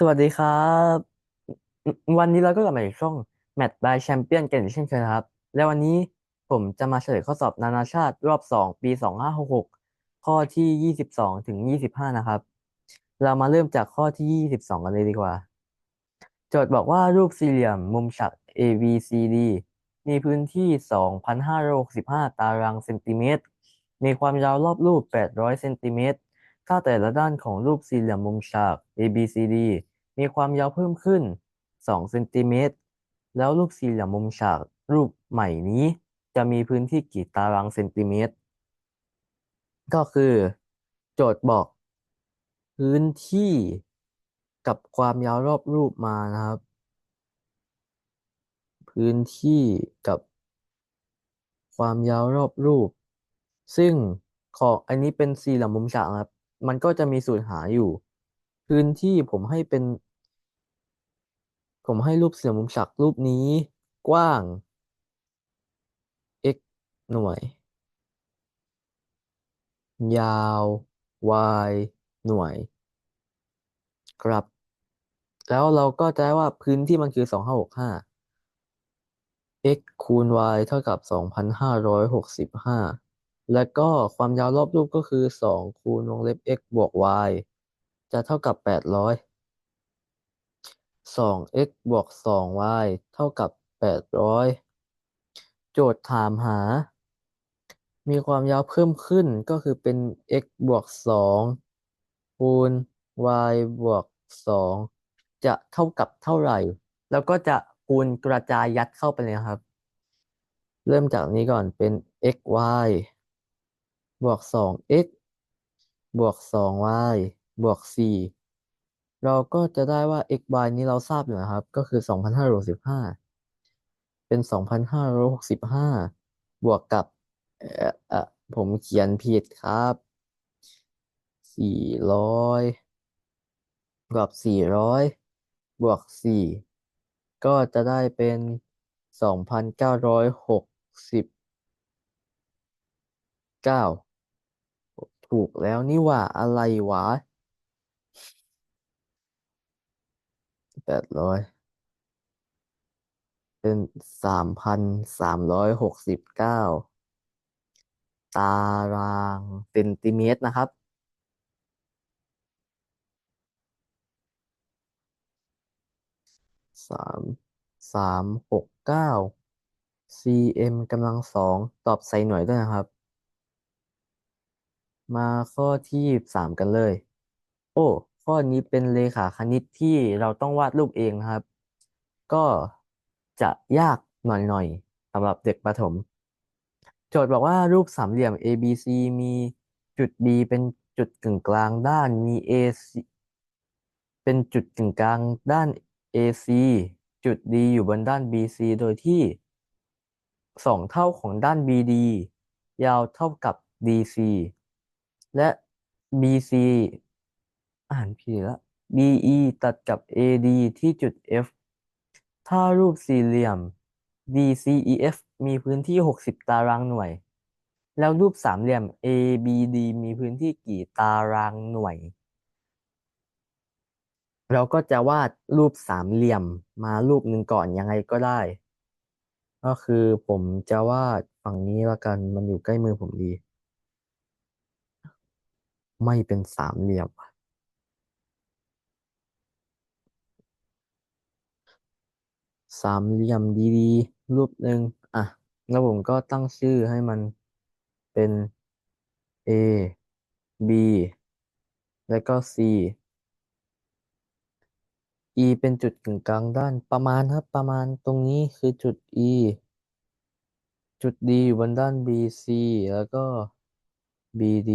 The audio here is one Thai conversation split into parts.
สวัสดีครับ วันนี้เราก็กลับมาอีกช่อง Match by Champion กันอีกเช่นเคยนะครับ และวันนี้ผมจะมาเฉลยข้อสอบนานาชาติรอบสองปีสองห้าหกหกข้อที่ยี่สิบสองถึงยี่สิบห้านะครับ เรามาเริ่มจากข้อที่ยี่สิบสองกันเลยดีกว่า โจทย์บอกว่ารูปสี่เหลี่ยมมุมฉาก ABCD มีพื้นที่ 2,565 ตารางเซนติเมตร มีความยาวรอบรูป 800 เซนติเมตร ถ้าแต่ละด้านของรูปสี่เหลี่ยมมุมฉาก ABCD มีความยาวเพิ่มขึ้น 2 เซนติเมตร แล้วรูปสี่เหลี่ยมมุมฉากรูปใหม่นี้ จะมีพื้นที่กี่ตารางเซนติเมตร ก็คือ โจทย์บอก พื้นที่กับความยาวรอบรูปมานะครับ พื้นที่กับความยาวรอบรูป ซึ่งของอันนี้เป็นสี่เหลี่ยมมุมฉากครับ มันก็จะมีสูตรหาอยู่ พื้นที่ผมให้เป็น ผมให้รูปสี่เหลี่ยมมุมฉากรูปนี้กว้าง x หน่วย ยาว y หน่วย ครับ แล้วเราก็จะได้ว่าพื้นที่มันคือสองห้าหกห้า x คูณ y เท่ากับสองพันห้าร้อยหกสิบห้าแล้วก็ความยาวรอบรูปก็คือสองคูณวงเล็บ x บวก y จะเท่ากับแปดร้อย สอง x บวกสอง y เท่ากับแปดร้อยโจทย์ถามหา มีความยาวเพิ่มขึ้นก็คือเป็น x บวกสองคูณ y บวกสองจะเท่ากับเท่าไหร่ แล้วก็จะคูณกระจายยัดเข้าไปเลยครับ เริ่มจากนี้ก่อนเป็น x y บวกสอง x บวกสอง y บวกสี่ เราก็จะได้ว่า x y นี้เราทราบอยู่นะครับ ก็คือสองพันห้าร้อยสิบห้าเป็นสองพันห้าร้อยหกสิบห้าบวกกับเอ่อผมเขียนผิดครับสี่ร้อยบวกสี่ร้อยบวกสี่ก็จะได้เป็นสองพันเก้าร้อยหกสิบเก้าถูกแล้วนี่ว่าอะไรวะ แปดร้อยเป็นสามพันสามร้อยหกสิบเก้าตารางเซนติเมตรนะครับ สามสามหกเก้า cm กำลังสอง ตอบใส่หน่วยด้วยนะครับ มาข้อที่สามกันเลย โอ้ ข้อนี้เป็นเลขาคณิตที่เราต้องวาดรูปเองนะครับ ก็จะยากหน่อยๆสำหรับเด็กประถม โจทย์บอกว่ารูปสามเหลี่ยม ABC มีจุด B เป็นจุดกึ่งกลางด้านมี AC เป็นจุดกึ่งกลางด้าน AC จุด D อยู่บนด้าน BC โดยที่สองเท่าของด้าน BD ยาวเท่ากับ DC และ BC อ่านผิดล้ว BE ตัดกับ AD ที่จุด F ถ้ารูปสี่เหลี่ยม DCEF มีพื้นที่ 60 ตารางหน่วย แล้วรูปสามเหลี่ยม ABD มีพื้นที่กี่ตารางหน่วย เราก็จะวาดรูปสามเหลี่ยมมารูปหนึ่งก่อนยังไงก็ได้ ก็คือผมจะวาดฝั่งนี้ละกันมันอยู่ใกล้มือผมดี ไม่เป็นสามเหลี่ยม สามเหลี่ยมดีๆ รูปหนึ่งอะ แล้วผมก็ตั้งชื่อให้มันเป็น A B แล้วก็ C E เป็นจุดกึ่งกลางด้านประมาณครับ ประมาณตรงนี้คือจุด E จุด D อยู่บนด้าน BC แล้วก็ BD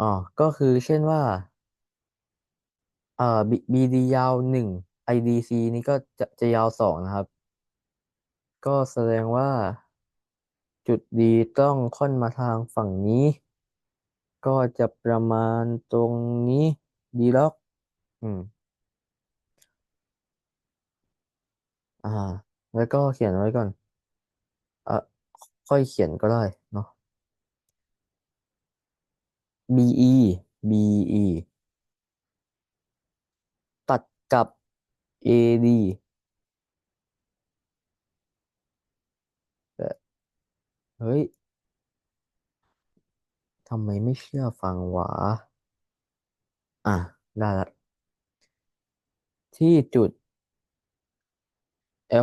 อ๋อ ก็คือเช่นว่า เอ่อ BD ยาวหนึ่ง IDC นี่ก็จะจะยาวสองนะครับ ก็แสดงว่า จุด D ต้องค่อนมาทางฝั่งนี้ ก็จะประมาณตรงนี้ดีล็อกอืมอ่า แล้วก็เขียนไว้ก่อนเอ่อค่อยเขียนก็ได้เนาะ BE BE ตัดกับ AD แต่เฮ้ยทำไมไม่เชื่อฟังวะอะ ได้ละ ที่จุด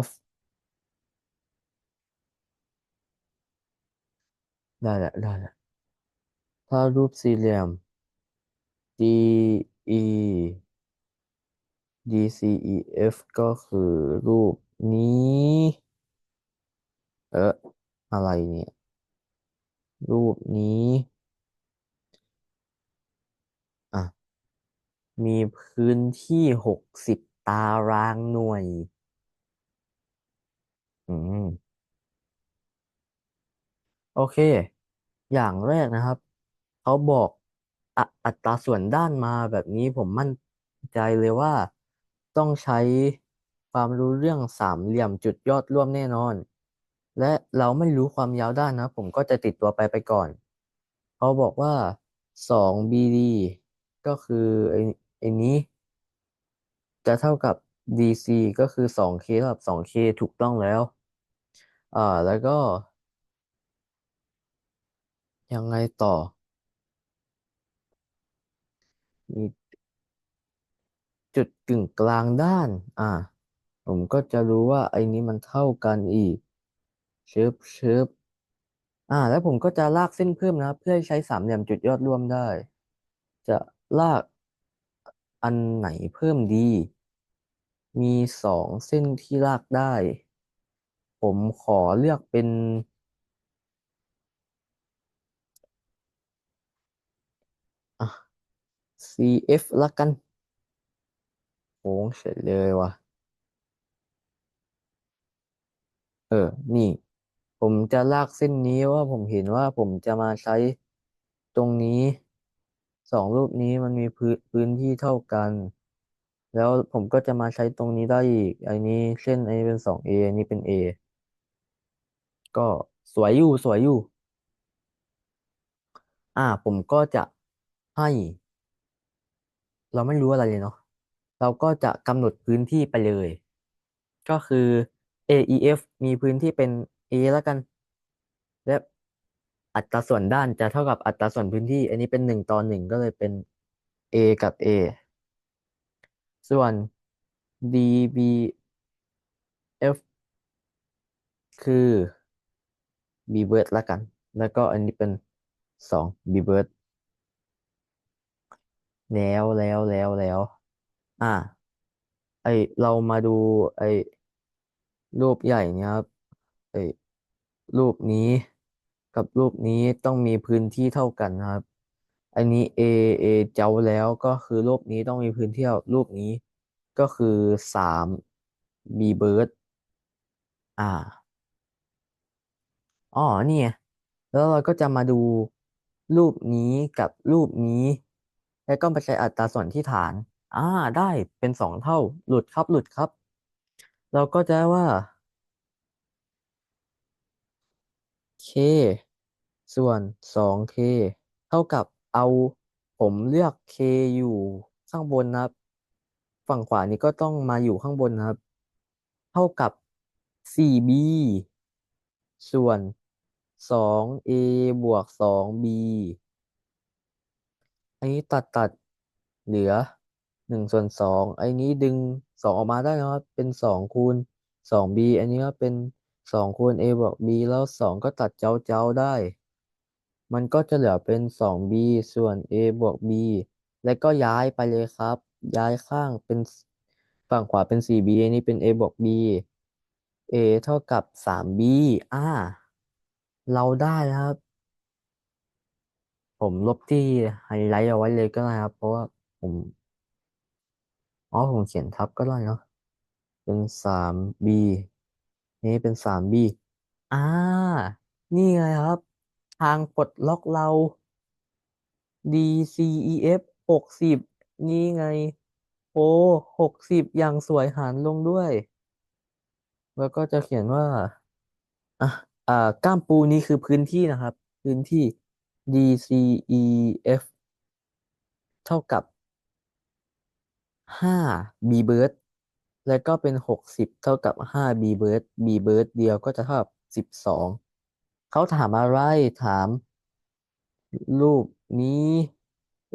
F ได้ละได้ละถ้ารูปสี่เหลี่ยม D D C E F ก็คือรูปนี้ เอออะไรเนี่ย รูปนี้อะมีพื้นที่หกสิบตารางหน่วย อืม โอเค อย่างแรกนะครับ เขาบอกออัตราส่วนด้านมาแบบนี้ผมมั่นใจเลยว่า ต้องใช้ความรู้เรื่องสามเหลี่ยมจุดยอดร่วมแน่นอน และเราไม่รู้ความยาวด้านนะ ผมก็จะติดตัวไปไปก่อน เขาบอกว่าสองบีดีก็คือไอ้ไอ้นี้ จะเท่ากับ DC ก็คือ 2K เท่ากับ 2K ถูกต้องแล้ว อ่า แล้วก็ ยังไงต่อ มี จุดกึ่งกลางด้าน อ่า ผมก็จะรู้ว่าไอ้นี้มันเท่ากันอีกเชิบเชิบอ่า แล้วผมก็จะลากเส้นเพิ่มนะ เพื่อใช้สามเหลี่ยมจุดยอดร่วมได้ จะลากอันไหนเพิ่มดี มีสองเส้นที่ลากได้ ผมขอเลือกเป็นอะ CF ละกัน โค้งเฉยเลยวะเออ นี่ ผมจะลากเส้นนี้ว่าผมเห็นว่าผมจะมาใช้ตรงนี้สองรูปนี้มันมีพื้นพื้นที่เท่ากัน แล้วผมก็จะมาใช้ตรงนี้ได้อีก อันนี้เส้นอันนี้เป็นสอง A อันนี้เป็น A ก็สวยอยู่สวยอยู่ อ่า ผมก็จะให้ เราไม่รู้อะไรเลยเนาะ เราก็จะกำหนดพื้นที่ไปเลย ก็คือ AEF มีพื้นที่เป็น A แล้วกัน และอัตราส่วนด้านจะเท่ากับอัตราส่วนพื้นที่ อันนี้เป็นหนึ่งต่อหนึ่งก็เลยเป็น A กับ A ส่วน DBF คือ B bird ละกัน แล้วก็อันนี้เป็นสอง B bird แล้วแล้วแล้วแล้ว อ่า ไอเรามาดู ไอรูปใหญ่เนี่ยครับไอรูปนี้กับรูปนี้ต้องมีพื้นที่เท่ากันนะครับ อันนี้ A A เจ้าแล้วก็คือรูปนี้ต้องมีพื้นที่เท่ารูปนี้ก็คือสาม B bird อ่า อ๋อนี่แล้วเราก็จะมาดูรูปนี้กับรูปนี้ แล้วก็ไปใช้อัตราส่วนที่ฐาน อ่าได้เป็นสองเท่า หลุดครับหลุดครับ เราก็จะได้ว่า k ส่วน 2k เท่ากับเอาผมเลือก k อยู่ข้างบนนะครับ ฝั่งขวานี้ก็ต้องมาอยู่ข้างบนนะครับ เท่ากับ 4b ส่วน 2a บวก 2b อันนี้ตัดตัดเหลือ 1ส่วน2อันนี้ดึง2องออกมาได้นะครับ เป็น2คูณ 2b อันนี้ก็เป็นสองคูณ a บวก b แล้วสองก็ตัดเจ้าเจ้าได้ มันก็จะเหลือเป็นสอง b ส่วน a บวก b แล้วก็ย้ายไปเลยครับ ย้ายข้างเป็นฝั่งขวาเป็นสี่ b อันนี้เป็น a บวก b a เท่ากับสาม b อ่า เราได้ครับ ผมลบที่ไฮไลท์เอาไว้เลยก็ได้ครับ เพราะว่าผม อ๋อผมเขียนทับก็ได้เนาะเป็นสาม b นี่เป็นสาม b อ่า นี่ไงครับ ทางปลดล็อกเรา DCEF หกสิบนี่ไง โอ้หกสิบอย่างสวยหารลงด้วย แล้วก็จะเขียนว่า อะอ่าก้ามปูนี้คือพื้นที่นะครับ พื้นที่ DCEF เท่ากับ ห้าบีเบิร์ดแล้วก็เป็นหกสิบเท่ากับห้าบีเบิร์ดบีเบิร์ดเดียวก็จะเท่ากับสิบสองเขาถามอะไรถาม รูปนี้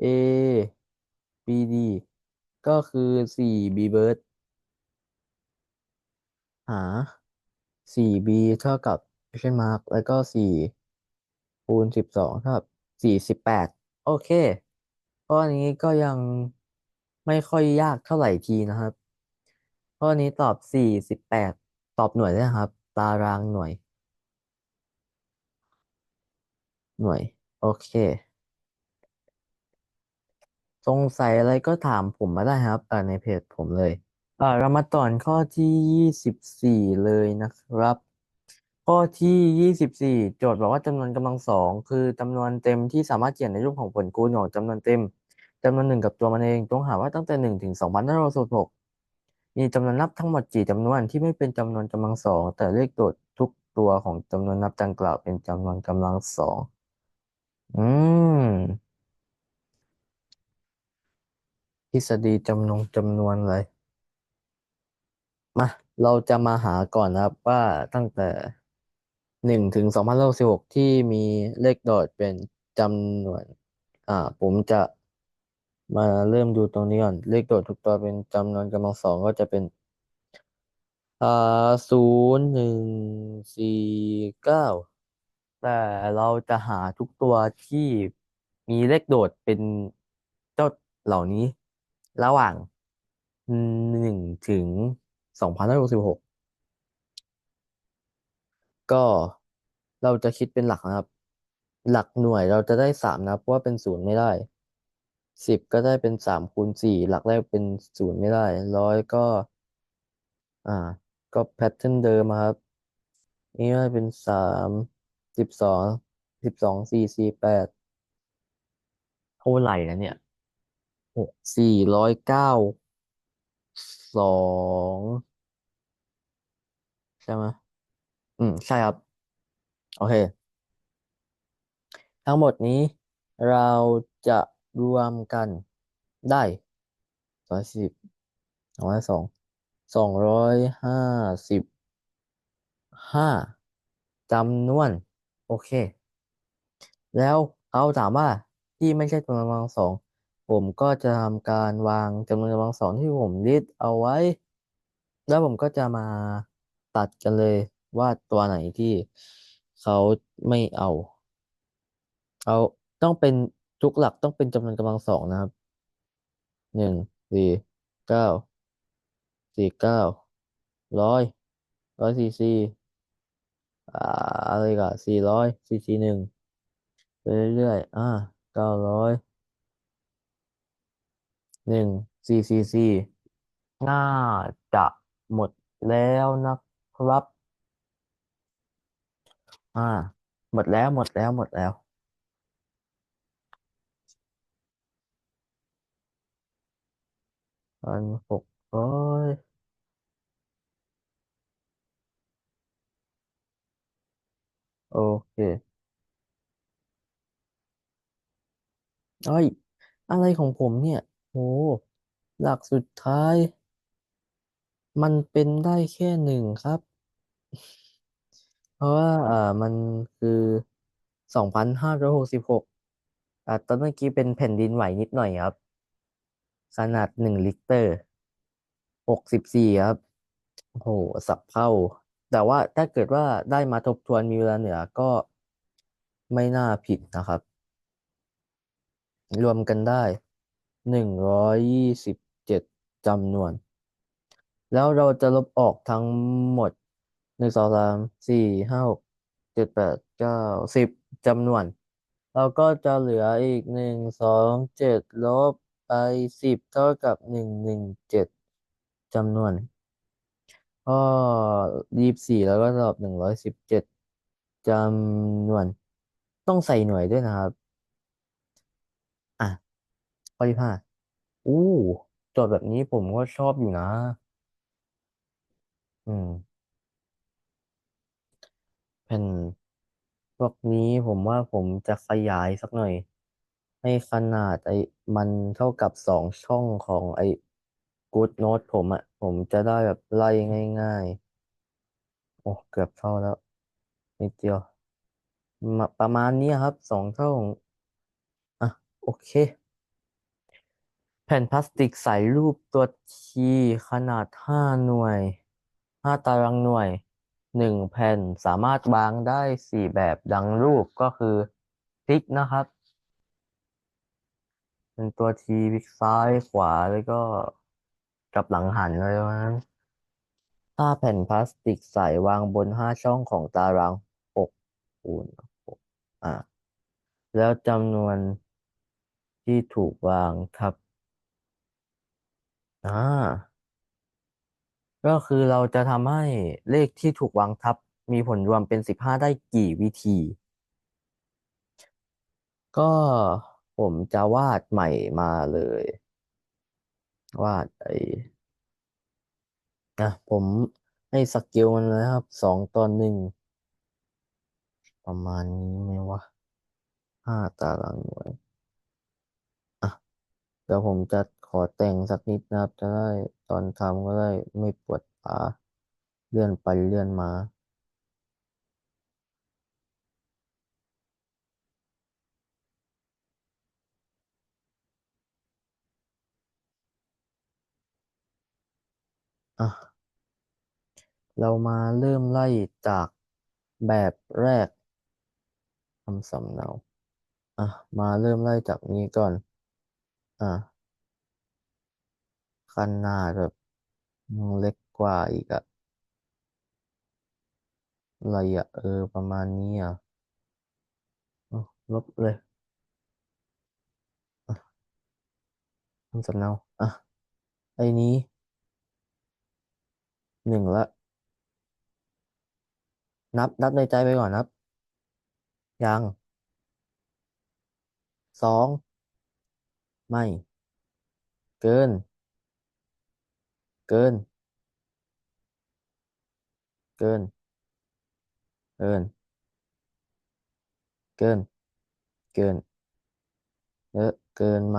A B D ก็คือสี่บีเบิร์ดหาสี่บีเท่ากับ question mark แล้วก็สี่คูณสิบสองเท่ากับสี่สิบแปดโอเคข้อนี้ก็ยัง ไม่ค่อยยากเท่าไหร่ทีนะครับ ข้อนี้ตอบสี่สิบแปดตอบหน่วยได้ครับ ตารางหน่วย หน่วย โอเค สงสัยอะไรก็ถามผมมาได้ครับเอ่าในเพจผมเลยอ่าเรามาต่อข้อที่ยี่สิบสี่เลยนะครับ ข้อที่ยี่สิบสี่โจทย์บอกว่าจำนวนกำลังสองคือจำนวนเต็มที่สามารถเขียนในรูปของผลคูณของจำนวนเต็ม จำนวนหนึ่งกับตัวมันเองต้องหาว่าตั้งแต่หนึ่งถึงสองพันห้าร้อยสิบหกมีจำนวนนับทั้งหมดกี่จำนวนที่ไม่เป็นจำนวนกำลังสองแต่เลขโดดทุกตัวของจำนวนนับดังกล่าวเป็นจำนวนกำลังสองอืมทฤษฎีจำนวนจำนวนเลยมาเราจะมาหาก่อนนะครับว่าตั้งแต่หนึ่งถึงสองพันสิบหกที่มีเลขโดดเป็นจำนวน อ่า ผมจะ มาเริ่มดูตรงนี้ก่อน เลขโดดทุกตัวเป็นจำนวนกำลังสองก็จะเป็นอ่าศูนย์หนึ่งสี่เก้าแต่เราจะหาทุกตัวที่มีเลขโดดเป็นเจ้าเหล่านี้ ระหว่างหนึ่งถึงสองพันห้าร้อยสิบหกก็เราจะคิดเป็นหลักนะครับ หลักหน่วยเราจะได้สามนะเพราะว่าเป็นศูนย์ไม่ได้ สิบก็ได้เป็นสามคูณสี่หลักแรกเป็นศูนย์ไม่ได้ร้อยก็ อ่า ก็แพทเทิร์นเดิมครับนี่ก็เป็นสามสิบสองสิบสองสี่สี่แปดเท่าไหร่นะเนี่ยหกสี่ร้อยเก้าสองใช่ไหมอืม ใช่ครับ โอเค ทั้งหมดนี้เราจะ รวมกันได้สองสิบสองร้อยสองสองร้อยห้าสิบห้าจำนวน โอเค แล้วเขาถามว่าที่ไม่ใช่จำนวนกำลังสองผมก็จะทำการวางจำนวนกำลังสองที่ผมลิสต์เอาไว้ แล้วผมก็จะมาตัดกันเลยว่าตัวไหนที่เขาไม่เอา เอาต้องเป็น ทุกหลักต้องเป็นจำนวนกำลังสองนะครับ หนึ่ง สี่เก้า สี่เก้า ร้อย ร้อยสี่สี่อะไรกันสี่ร้อยสี่สี่หนึ่งไปเรื่อยๆ อ่าเก้าร้อยหนึ่งสี่สี่สี่น่าจะหมดแล้วนะครับ อ่า หมดแล้วหมดแล้วหมดแล้ว พันหกร้อยโอเคเอ้ยอะไรของผมเนี่ยโหหลักสุดท้าย มันเป็นได้แค่หนึ่งครับ เพราะว่าอ่ามันคือสองพันห้าร้อยหกสิบหกอ่าตอนเมื่อกี้เป็นแผ่นดินไหวนิดหน่อยครับ ขนาดหนึ่งลิตรหกสิบสี่ครับโหสับเข้า แต่ว่าถ้าเกิดว่าได้มาทบทวนมีเวลาเหนือก็ไม่น่าผิดนะครับ รวมกันได้หนึ่งร้อยยี่สิบเจ็ดจำนวน แล้วเราจะลบออกทั้งหมดหนึ่งสองสามสี่ห้าหกเจ็ดแปดเก้าสิบจำนวน เราก็จะเหลืออีกหนึ่งสองเจ็ดลบ ไปสิบเท่ากับหนึ่งหนึ่งเจ็ดจำนวน ก็ยี่สิบสี่แล้วก็ตอบหนึ่งร้อยสิบเจ็ดจำนวน ต้องใส่หน่วยด้วยนะครับ อะข้อที่ห้าอู้โจทย์แบบนี้ผมก็ชอบอยู่นะ อืมแผ่นพวกนี้ผมว่าผมจะขยายสักหน่อย ให้ขนาดไอ้มันเท่ากับสองช่องของไอ้กู๊ดโน้ตผมอะผมจะได้แบบไล่ง่าย ๆ โอ้เกือบเท่าแล้วนิดเดียวมาประมาณนี้ครับสองเท่าของอะโอเค แผ่นพลาสติกใสรูปตัวทีขนาดห้าหน่วยห้าตารางหน่วยหนึ่งแผ่นสามารถวางได้สี่แบบดังรูปก็คือพลิกนะครับ เป็นตัวทีพลิกซ้ายขวาแล้วก็กลับหลังหันอะไรประมาณนั้นถ้าแผ่นพลาสติกใสวางบนห้าช่องของตารางหกคูณหกอ่าแล้วจำนวนที่ถูกวางทับอ่าก็คือเราจะทำให้เลขที่ถูกวางทับ มีผลรวมเป็นสิบห้าได้กี่วิธี ก็ ผมจะวาดใหม่มาเลย วาดไอ้นะผมให้สเกลมันเลยครับสองต่อหนึ่งประมาณนี้ไหมวะห้าตารางหน่วยอะเดี๋ยวผมจะขอแต่งสักนิดนะครับ จะได้ตอนทำก็ได้ไม่ปวดขาเลื่อนไปเลื่อนมา อะเรามาเริ่มไล่จากแบบแรกทำสำเนาอะมาเริ่มไล่จากนี้ก่อน อะขนาดแบบเล็กกว่าอีกอะอะไรอะเออ ประมาณนี้อะเอลบเลยทำสำเนาอะไอ้นี้ หนึ่งละ นับ นับในใจไปก่อนนับยังสองไม่ เกิน เกิน เกิน เกิน เกิน เกินเยอะเกินไหม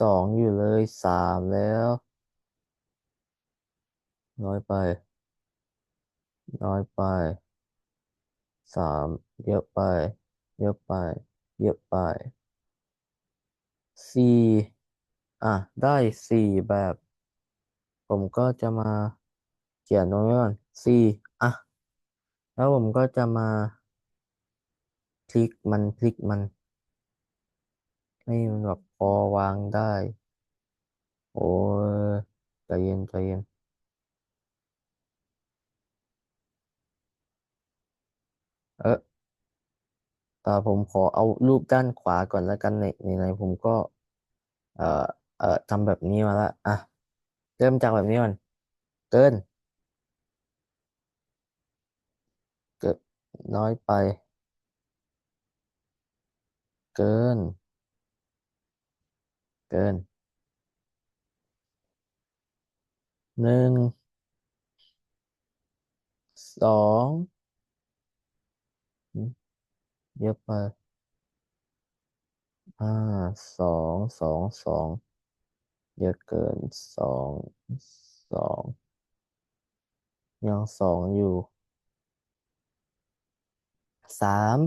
สองอยู่เลยสามแล้ว น้อยไป น้อยไปสามเยอะไป เยอะไป เยอะไปสี่อะ ได้สี่แบบ ผมก็จะมาเขียนตรงนี้ก่อนสี่อะ แล้วผมก็จะมาพลิกมันพลิกมันให้มันแบบพอวางได้ โอ้ยใจเย็นใจเย็น เออแต่ผมขอเอารูปด้านขวาก่อนแล้วกันในในในผมก็ เอ่อเอ่อทำแบบนี้มาล้วอะเริ่มจากแบบนี้ก่อนเกิน เกินน้อยไป เกิน เกินหนึ่งสองอืม ยอะไปห้าสองสองสองเยอะเกินสองสองยังสองอยู่สาม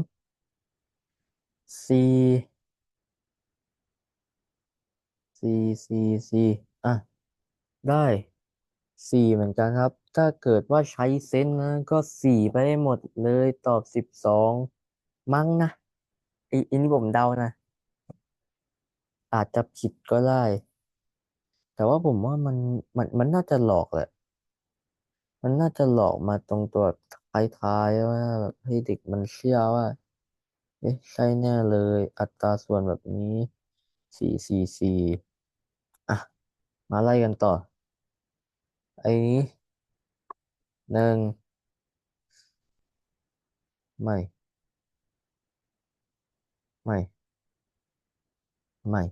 สี่สี่สี่สี่อะ ได้สี่เหมือนกันครับ ถ้าเกิดว่าใช้เซนส์นะ ก็สี่ไปได้หมดเลยตอบสิบสอง มั้งนะอีอันนี้ผมเดานะ อาจจะผิดก็ได้ แต่ว่าผมว่ามันมันมันน่าจะหลอกแหละ มันน่าจะหลอกมาตรงตัวท้ายๆว่าแบบให้เด็กมันเชื่อว่าเอ๊ะใช่แน่เลย อัตราส่วนแบบนี้สี่สี่สี่อะ มาไล่กันต่อ ไอ้นี้หนึ่งไม่ ไม่ ไม่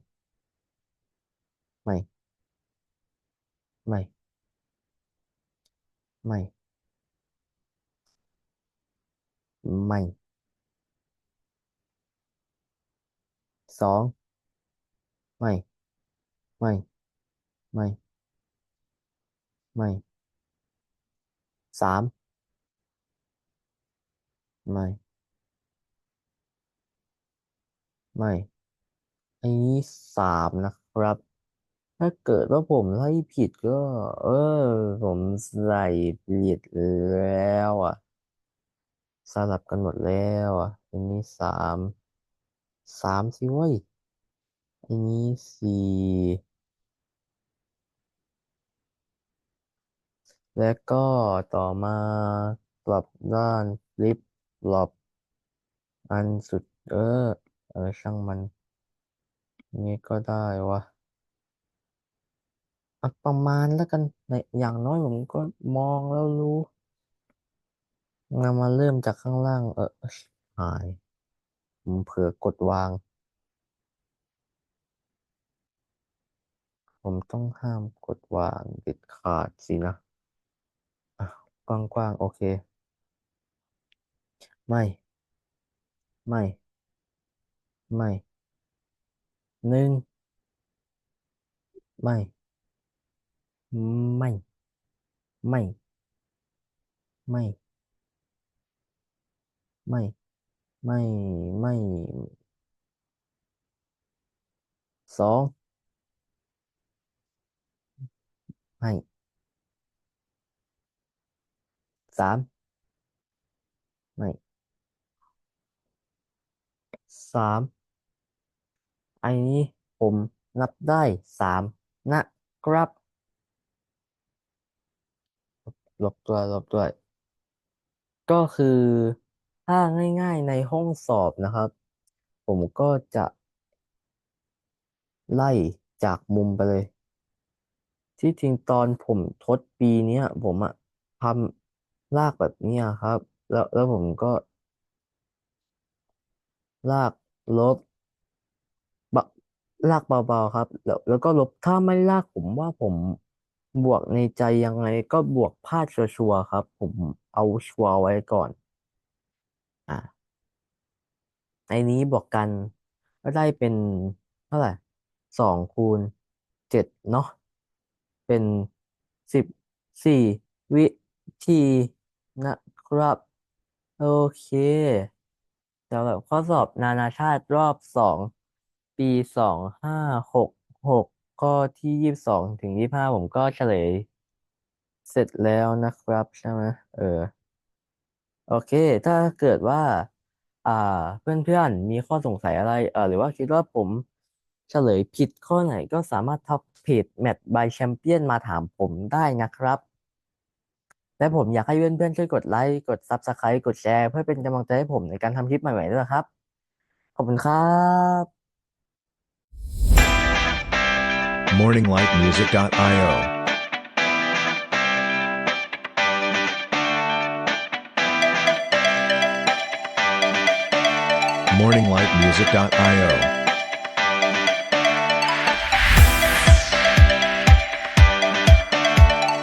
ไม่ ไม่ ไม่ ไม่ สอง ไม่ ไม่ ไม่ ไม่ สาม ไม่ ไม่ อันนี้สามนะครับ ถ้าเกิดว่าผมไล่ผิดก็ เออ ผมใส่ผิดแล้วอะ สลับกันหมดแล้วอะ อันนี้สามสามสิเว้ยอันนี้สี่และก็ต่อมากลับด้านฟลิปฟลอปอันสุดเออ เออช่างมัน นี่ก็ได้วะอะประมาณแล้วกันในอย่างน้อยผมก็มองแล้วรู้งามาเริ่มจากข้างล่าง เออหายผมเผลอกดวาง ผมต้องห้ามกดวางเด็ดขาดสินะอะกว้างๆโอเค ไม่ ไม่ ไม่หนึ่งไม่ ไม่ ไม่ ไม่ ไม่ ไม่ ไม่ สอง ไม่ สาม ไม่ สาม อันนี้ผมนับได้สามนะครับลบด้วลบด้วย ก็คือถ้าง่าย ๆในห้องสอบนะครับ ผมก็จะ ไล่จากมุมไปเลย ที่จริงตอนผมทดปีเนี้ยผมอะทำลากแบบเนี้ยครับ แล้วแล้วผมก็ ลากลบ ลากเบาๆครับ แล้วแล้วก็ลบถ้าไม่ลากผมว่าผมบวกในใจยังไงก็บวกพลาดชัวร์ๆครับ ผมเอาชัวร์ไว้ก่อน อ่าในนี้บวกกันก็ได้เป็นเท่าไหร่สองคูณเจ็ดเนาะเป็นสิบสี่วิธีนะครับ โอเคสำหรับข้อสอบนานาชาติรอบสอง ปีสองห้าหกหกข้อที่ยี่สิบสองถึงยี่สิบห้าผมก็เฉลย เสร็จแล้วนะครับ ใช่ไหมเออ โอเค ถ้าเกิดว่า อ่า เพื่อนๆ มีข้อสงสัยอะไร เออหรือว่าคิดว่าผมเฉลยผิดข้อไหนก็สามารถทักเพจ Match by Champion มาถามผมได้นะครับ และผมอยากให้เพื่อนๆ ช่วยกดไลค์กด Subscribe กดแชร์ เพื่อเป็นกำลังใจให้ผมในการทำคลิปใหม่ๆด้วยครับ ขอบคุณครับ morninglightmusic.io morninglightmusic.io